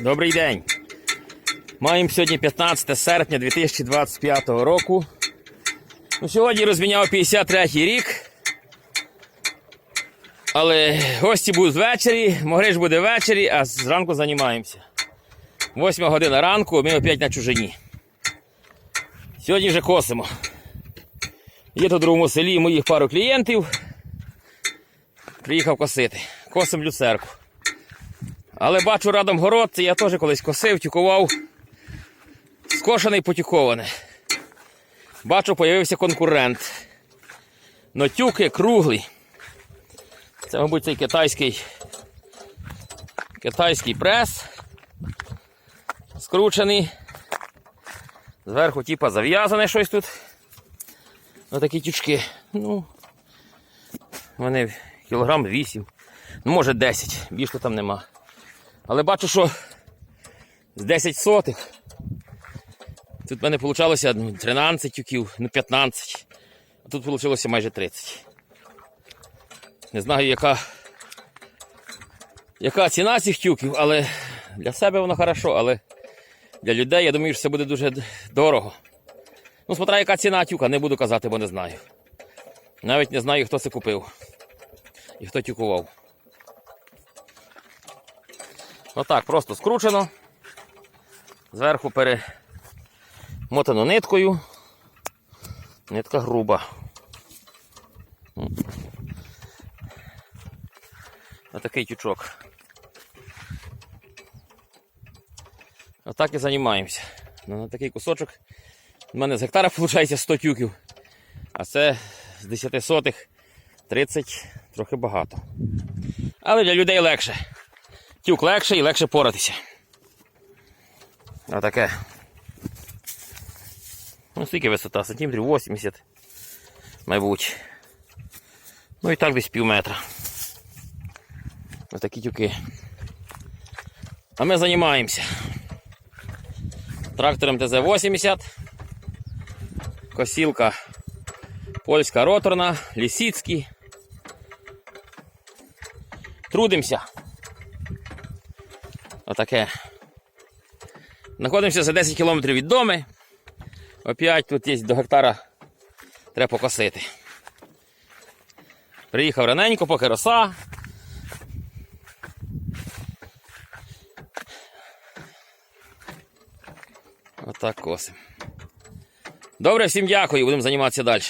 Добрий день. Маємо сьогодні 15 серпня 2025 року. Ну, сьогодні розміняв 53-й рік. Але гості будуть ввечері, могриш буде ввечері, а зранку займаємося. Восьма година ранку, ми опять на чужині. Сьогодні вже косимо. Є тут в другому селі моїх пару клієнтів. Приїхав косити. Косим люцерку. Але бачу радом город, це я теж колись косив, тюкував. Скошене і потюковане. Бачу, появився конкурент. Но тюки круглий. Це, мабуть, цей китайський китайський прес. Скручений. Зверху, типа, зав'язане щось тут. Отакі тючки. Ну, вони кілограм 8. Ну, може 10, більше там нема. Але бачу, що з 10 сотих. Тут в мене вийшло ну, 13 тюків, ну 15. А тут вийшло майже 30. Не знаю, яка, яка ціна цих тюків, але для себе воно хорошо, але для людей, я думаю, що це буде дуже дорого. Ну, смотря яка ціна тюка, не буду казати, бо не знаю. Навіть не знаю, хто це купив і хто тюкував. Отак, просто скручено. Зверху перемотано ниткою. Нитка груба. Отакий тючок. Отак і займаємося. Ну, на такий кусочок. У мене з гектара виходить 100 тюків. А це з 10 сотих 30 трохи багато. Але для людей легше. Тюк легше і легше поратися. Отаке. Ну, скільки висота? Сантиметрів 80, мабуть. Ну і так десь пів метра. Ось такі тюки. А ми займаємося. Трактором ТЗ-80. Косілка польська роторна, лісіцький. Трудимося. Отаке. Знаходимося за 10 кілометрів від дому. Опять тут є до гектара треба покосити. Приїхав раненько, поки роса. Отак косим. Добре, всім дякую, будемо займатися далі.